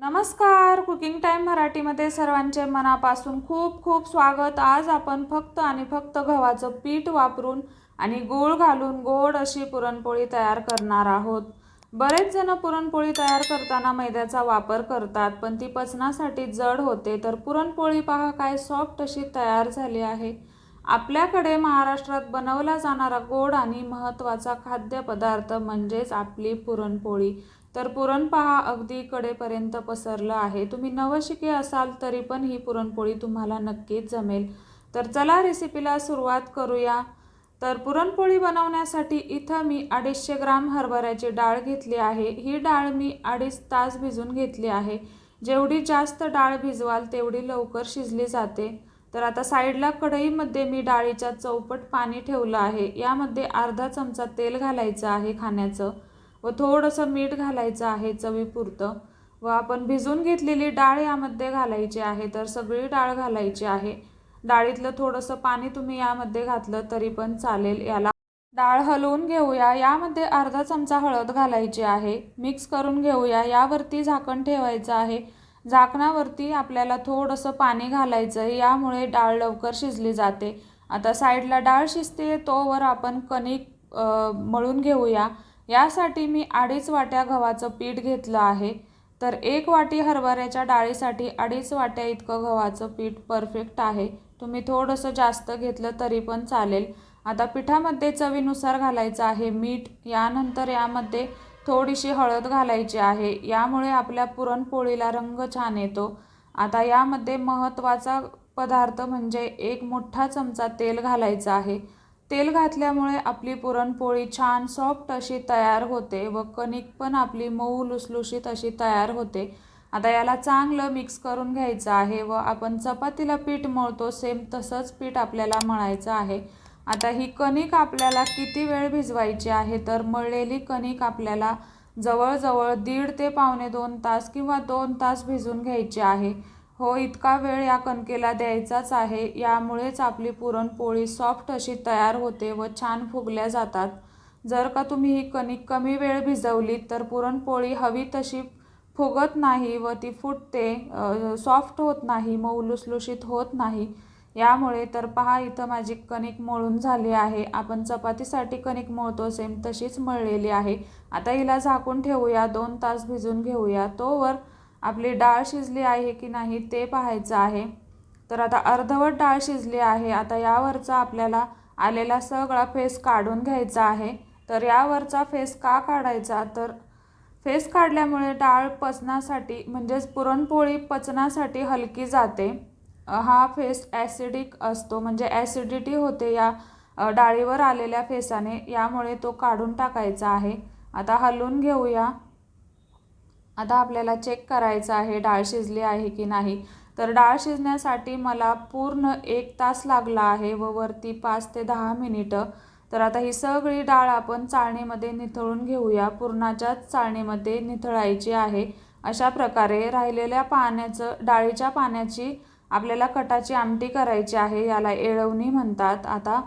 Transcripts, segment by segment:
नमस्कार. Cooking time मराठीमध्ये सर्वांचे मनापासून खूप खूप स्वागत. आज आपण फक्त आणि फक्त गव्हाचं पीठ वापरून आणि गूळ घालून गोड अशी पुरणपोळी तयार करणार आहोत. बरेच जण पुरणपोळी तयार करताना मैद्याचा वापर करतात पण ती पचनासाठी जड होते. तर पुरणपोळी पहा काय सॉफ्ट अशी तयार झाली आहे. आपल्याकडे महाराष्ट्रात बनवला जाणारा गोड आणि महत्त्वाचा खाद्यपदार्थ म्हणजेच आपली पुरणपोळी. तर पुरण पहा अगदी कडेपर्यंत पसरलं आहे. तुम्ही नवशिके असाल तरी पण ही पुरणपोळी तुम्हाला नक्कीच जमेल. तर चला रेसिपीला सुरुवात करूया. तर पुरणपोळी बनवण्यासाठी इथं मी अडीचशे ग्राम हरभऱ्याची डाळ घेतली आहे. ही डाळ मी अडीच तास भिजून घेतली आहे. जेवढी जास्त डाळ भिजवाल तेवढी लवकर शिजली जाते. तर आता साईडला कढईमध्ये मी डाळीच्या चौपट पाणी ठेवलं आहे. यामध्ये अर्धा चमचा तेल घालायचं आहे खाण्याचं. व थोडंसं मीठ घालायचं आहे चवीपुरतं व आपण भिजून घेतलेली डाळ यामध्ये घालायची आहे तर सगळी डाळ घालायची आहे. डाळीतलं थोडंसं पाणी तुम्ही यामध्ये घातलं तरी पण चालेल. याला डाळ हलवून घेऊया. यामध्ये अर्धा चमचा हळद घालायची आहे. मिक्स करून घेऊया. यावरती झाकण ठेवायचं आहे. झाकणावरती आपल्याला थोडंसं पाणी घालायचं आहे यामुळे डाळ लवकर शिजली जाते. आता साईडला डाळ शिजते तोवर आपण कणिक मळून घेऊया. यासाठी मी अडीच वाट्या गव्हाचं पीठ घेतलं आहे. तर एक वाटी हरभऱ्याच्या डाळीसाठी अडीच वाट्या इतकं गव्हाचं पीठ परफेक्ट आहे. तुम्ही थोडंसं जास्त घेतलं तरी पण चालेल. आता पिठामध्ये चवीनुसार घालायचं आहे मीठ. यानंतर यामध्ये थोडीशी हळद घालायची आहे. यामुळे आपल्या पुरणपोळीला रंग छान येतो. आता यामध्ये महत्त्वाचा पदार्थ म्हणजे एक मोठा चमचा तेल घालायचं आहे. तेल घातल्यामुळे आपली पुरणपोळी छान सॉफ्ट अशी तयार होते व कणिक पण आपली मऊ लुसलुशीत अशी तयार होते. आता याला चांगलं मिक्स करून घ्यायचं आहे व आपण चपातीला पीठ मळतो सेम तसंच पीठ आपल्याला मळायचं आहे. आता ही कणिक आपल्याला किती वेळ भिजवायची आहे तर मळलेली कणिक आपल्याला जवळजवळ दीड ते पावणे दोन तास किंवा दोन तास भिजून घ्यायची आहे. हो इतका वेळ या कणकेला द्यायचाच आहे यामुळेच आपली पुरणपोळी सॉफ्ट अशी तयार होते व छान फुगल्या जातात. जर का तुम्ही ही कणिक कमी वेळ भिजवली तर पुरणपोळी हवी तशी फुगत नाही व ती फुटते सॉफ्ट होत नाही मऊ लुसलुशीत होत नाही. यामुळे तर पहा इथं माझी कणिक मळून झाली आहे. आपण चपातीसाठी कणिक मळतो सेम तशीच मळलेली आहे. आता हिला झाकून ठेवूया दोन तास भिजून घेऊया. तोवर आपली डाळ शिजली आहे की नाही ते पाहायचं आहे. तर आता अर्धवट डाळ शिजली आहे. आता यावरचा आपल्याला आलेला सगळा फेस काढून घ्यायचा आहे. तर यावरचा फेस का काढायचा? तर फेस काढल्यामुळे डाळ पचनासाठी म्हणजेच पुरणपोळी पचनासाठी हलकी जाते. हा फेस ॲसिडिक असतो. म्हणजे ॲसिडिटी होते या डाळीवर आलेल्या फेसाने. यामुळे तो काढून टाकायचा आहे. आता हलवून घेऊया. आता आपल्याला चेक करायचं आहे डाळ शिजली आहे की नाही. तर डाळ शिजण्यासाठी मला पूर्ण एक तास लागला आहे व वरती पाच ते दहा मिनिटं. तर आता ही सगळी डाळ आपण चाळणीमध्ये निथळून घेऊया. पुरणाच्याच चाळणीमध्ये निथळायची आहे. अशा प्रकारे राहिलेल्या पाण्याचं डाळीच्या पाण्याची आपल्याला कटाची आमटी करायची आहे याला येळवणी म्हणतात. आता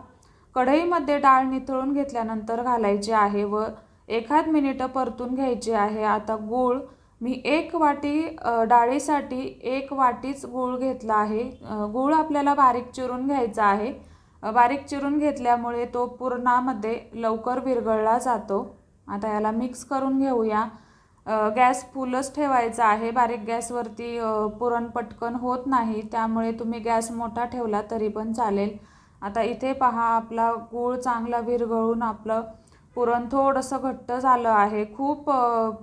कढईमध्ये डाळ निथळून घेतल्यानंतर घालायची आहे व एखाद मिनिटं परतून घ्यायची आहे. आता गूळ मी एक वाटी डाळीसाठी एक वाटीच गूळ घेतला आहे. गूळ आपल्याला बारीक चिरून घ्यायचा आहे. बारीक चिरून घेतल्यामुळे तो पुरणामध्ये लवकर विरघळला जातो. आता याला मिक्स करून घेऊया. गॅस फुलच ठेवायचा आहे. बारीक गॅसवरती पुरण पटकन होत नाही. त्यामुळे तुम्ही गॅस मोठा ठेवला तरी पण चालेल. आता इथे पहा आपला गूळ चांगला विरघळून आपलं पुरण थोडंसं घट्ट झालं आहे. खूप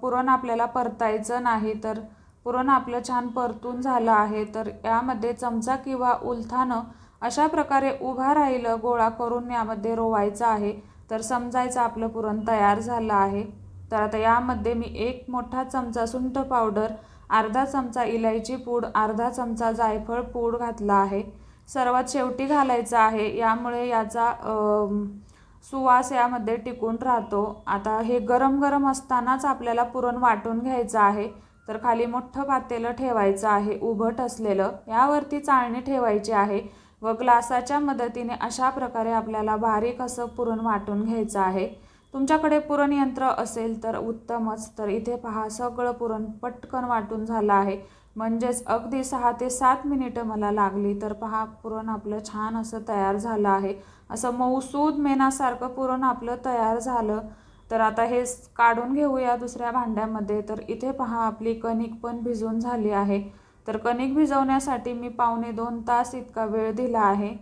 पुरण आपल्याला परतायचं नाही तर पुरण आपलं छान परतून झालं आहे. तर यामध्ये चमचा किंवा उलथानं अशा प्रकारे उभा राहिलं गोळा करून यामध्ये रोवायचं आहे. तर समजायचं आपलं पुरण तयार झालं आहे. तर आता यामध्ये मी एक मोठा चमचा सुंठ पावडर अर्धा चमचा इलायची पूड अर्धा चमचा जायफळ पूड घातला आहे. सर्वात शेवटी घालायचं आहे. यामुळे याचा सुवास यामध्ये टिकून राहतो. आता हे गरम गरम असतानाच आपल्याला पुरण वाटून घ्यायचं आहे. तर खाली मोठं पातेलं ठेवायचं आहे. उभट असलेलं यावरती चाळणी ठेवायची आहे. व ग्लासाच्या मदतीने अशा प्रकारे आपल्याला बारीक असं पुरण वाटून घ्यायचं आहे. तुमच्याकडे पुरण यंत्र असेल तर उत्तमच. तर इथे पहा सगळं पुरण पटकन वाटून झालं आहे. म्हणजेच अगदी सहा ते सात मिनिटं मला लागली तर पहा पुरण आपलं छान असं तयार झालं आहे. असं मऊसूद मेनासारखं पुरण आपलं तयार झालं. तर आता हे काढून घेऊया दुसऱ्या भांड्यामध्ये. तर इथे पहा आपली कणिक पण भिजून झाली आहे. तर कणिक भिजवण्यासाठी मी पावणे दोन तास इतका वेळ दिला आहे.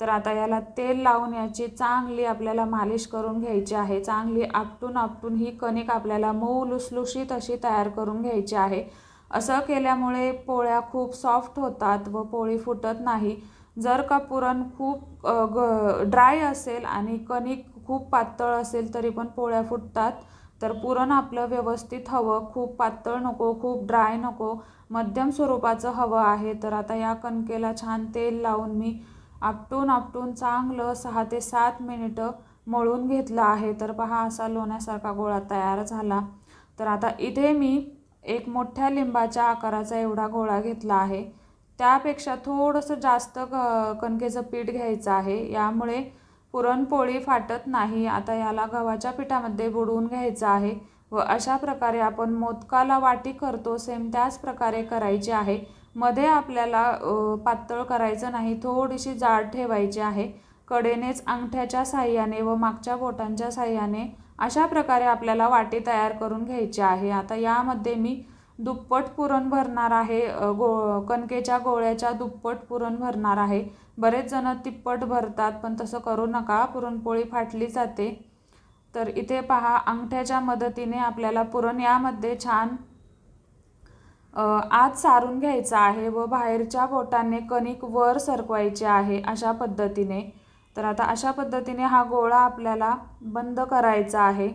तर आता याला तेल लावून याची चांगली आपल्याला मालिश करून घ्यायची आहे. चांगली आपटून आपटून ही कणिक आपल्याला मऊ लुसलुशीत अशी तयार करून घ्यायची आहे. असं केल्यामुळे पोळ्या खूप सॉफ्ट होतात व पोळी फुटत नाही. जर का पुरण खूप ग ड्राय असेल आणि कणिक खूप पातळ असेल तरी पण पोळ्या फुटतात तर पुरण आपलं व्यवस्थित हवं. खूप पातळ नको खूप ड्राय नको. मध्यम स्वरूपाचं हवं आहे. तर आता या कणकेला छान तेल लावून मी आपटून आपटून चांगलं सहा ते सात मिनिटं मळून घेतलं आहे. तर पहा असा लोण्यासारखा गोळा तयार झाला. तर आता इथे मी एक मोठ्या लिंबाच्या आकाराचा एवढा गोळा घेतला आहे. त्यापेक्षा थोडंसं जास्त ग कणकेचं पीठ घ्यायचं आहे. यामुळे पुरणपोळी फाटत नाही. आता याला गव्हाच्या पिठामध्ये बुडवून घ्यायचं आहे व अशा प्रकारे आपण मोदकाला वाटी करतो सेम त्याच प्रकारे करायची आहे. मध्ये आपल्याला पातळ करायचं नाही थोडीशी जाड ठेवायची आहे. कडेनेच अंगठ्याच्या साह्याने व मागच्या बोटांच्या साह्याने अशा प्रकारे आपल्याला वाटी तयार करून घ्यायची आहे. आता यामध्ये मी दुप्पट पुरण भरणार आहे. गो कणकेच्या गोळ्याच्या दुप्पट पुरण भरणार आहे. बरेच जण तिप्पट भरतात पण तसं करू नका. पुरणपोळी फाटली जाते. तर इथे पहा अंगठ्याच्या मदतीने आपल्याला पुरण यामध्ये छान आत सारून घ्यायचं आहे व बाहेरच्या बोटाने कणिक वर सरकवायचे आहे अशा पद्धतीने. तर आता अशा पद्धतीने हा गोळा आपल्याला बंद करायचा आहे.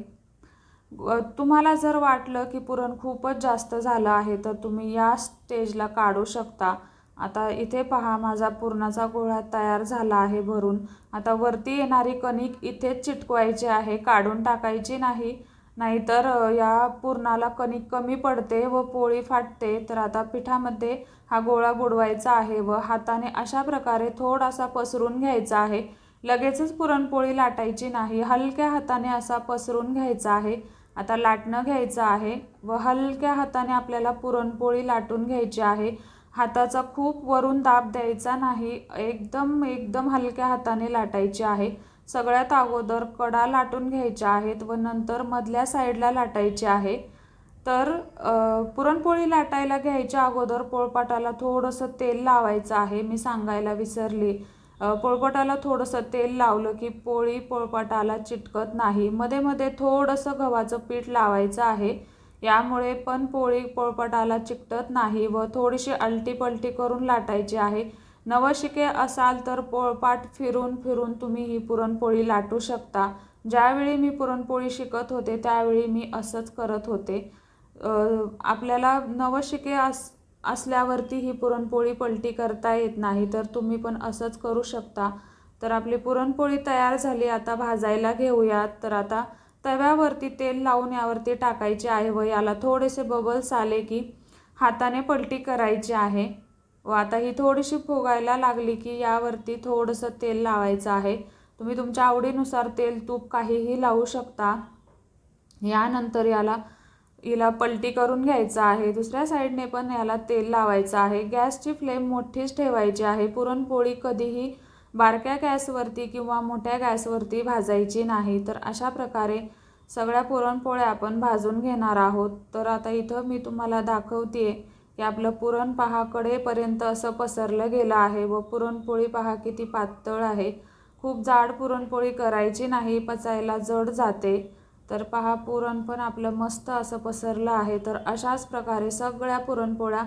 तुम्हाला जर वाटलं की पुरण खूपच जास्त झालं आहे तर तुम्ही या स्टेजला काढू शकता. आता इथे पहा माझा पुरणाचा गोळा तयार झाला आहे भरून. आता वरती येणारी कणिक इथेच चिटकवायची आहे काढून टाकायची नाही. नाहीतर या पुरणाला कणिक कमी पडते व पोळी फाटते. तर आता पिठामध्ये हा गोळा बुडवायचा आहे व हाताने अशा प्रकारे थोडासा पसरून घ्यायचा आहे. लगेचच पुरणपोळी लाटायची नाही. हलक्या हाताने असा पसरून घ्यायचा आहे. आता लाटणं घ्यायचं आहे व हलक्या हाताने आपल्याला पुरणपोळी लाटून घ्यायची आहे. हाताचा खूप वरून दाब द्यायचा नाही. एकदम एकदम हलक्या हाताने लाटायची आहे. सगळ्यात अगोदर कडा लाटून घ्यायच्या आहेत व नंतर मधल्या साईडला लाटायची आहे. तर पुरणपोळी लाटायला घ्यायच्या अगोदर पोळपाटाला थोडंसं तेल लावायचं आहे. मी सांगायला विसरली. पोळपाटाला थोडंसं तेल लावलं की पोळी पोळपाटाला चिटकत नाही. मध्ये मध्ये थोडंसं गव्हाचं पीठ लावायचं आहे. यामुळे पण पोळी पोळपाटाला चिकटत नाही व थोडीशी अलटीपलटी करून लाटायची आहे. नवशिके असाल तर पोळपाट फिरून फिरून तुम्ही ही पुरणपोळी लाटू शकता. ज्यावेळी मी पुरणपोळी शिकत होते त्यावेळी मी असंच करत होते. आपल्याला नवशिके अस असल्यावरती ही पुरणपोळी पलटी करता येत नाही तर तुम्ही पण असंच करू शकता. तर आपली पुरणपोळी तयार झाली आता भाजायला घेऊयात. तर आता तव्यावरती तेल लावून यावरती टाकायचे आहे व याला थोडेसे बबल्स आले की हाताने पलटी करायची आहे. व आता ही थोडीशी फुगायला लागली की यावरती थोडंसं तेल लावायचं आहे. तुम्ही तुमच्या आवडीनुसार तेल तूप काहीही लावू शकता. यानंतर याला हिला पलटी करून घ्यायचं आहे. दुसऱ्या साईडने पण याला तेल लावायचं आहे. गॅसची फ्लेम मोठीच ठेवायची आहे. पुरणपोळी कधीही बारक्या गॅसवरती किंवा मोठ्या गॅसवरती भाजायची नाही. तर अशा प्रकारे सगळ्या पुरणपोळ्या आपण भाजून घेणार आहोत. तर आता इथं मी तुम्हाला दाखवते की आपलं पुरण पहा कडेपर्यंत असं पसरलं गेलं आहे व पुरणपोळी पहा किती पातळ आहे. खूप जाड पुरणपोळी करायची नाही पचायला जड जाते. तर पहा पुरण पण आपलं मस्त असं पसरलं आहे. तर अशाच प्रकारे सगळ्या पुरणपोळ्या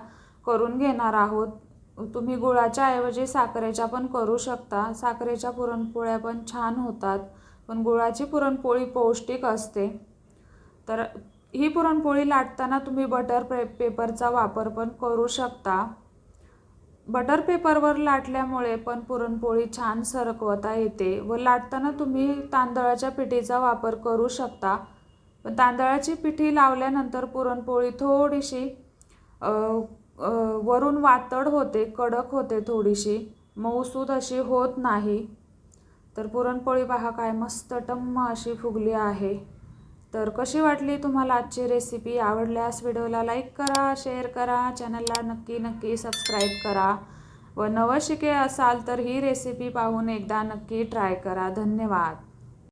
करून घेणार आहोत. तुम्ही गुळाच्या ऐवजी साखरेच्या पण करू शकता. साखरेच्या पुरणपोळ्या पण छान होतात पण गुळाची पुरणपोळी पौष्टिक असते. तर ही पुरणपोळी लाटताना तुम्ही बटर पे पेपरचा वापर पण करू शकता. बटर पेपरवर लाटल्यामुळे पण पुरणपोळी छान सरकवता येते व लाटताना तुम्ही तांदळाच्या पिठीचा वापर करू शकता. पण तांदळाची पिठी लावल्यानंतर पुरणपोळी थोडीशी वरून वातड होते कडक होते थोडीशी. मऊसूद अशी होत नाही. तर पुरणपोळी पहा काय मस्त टम्म अशी फुगली आहे. तर कशी वाटली तुम्हाला आजची रेसिपी आवडल्यास व्हिडिओला लाईक करा शेअर करा चॅनलला नक्की नक्की सबस्क्राईब करा. व नवं शिके असाल तर ही रेसिपी पाहून एकदा नक्की ट्राय करा. धन्यवाद.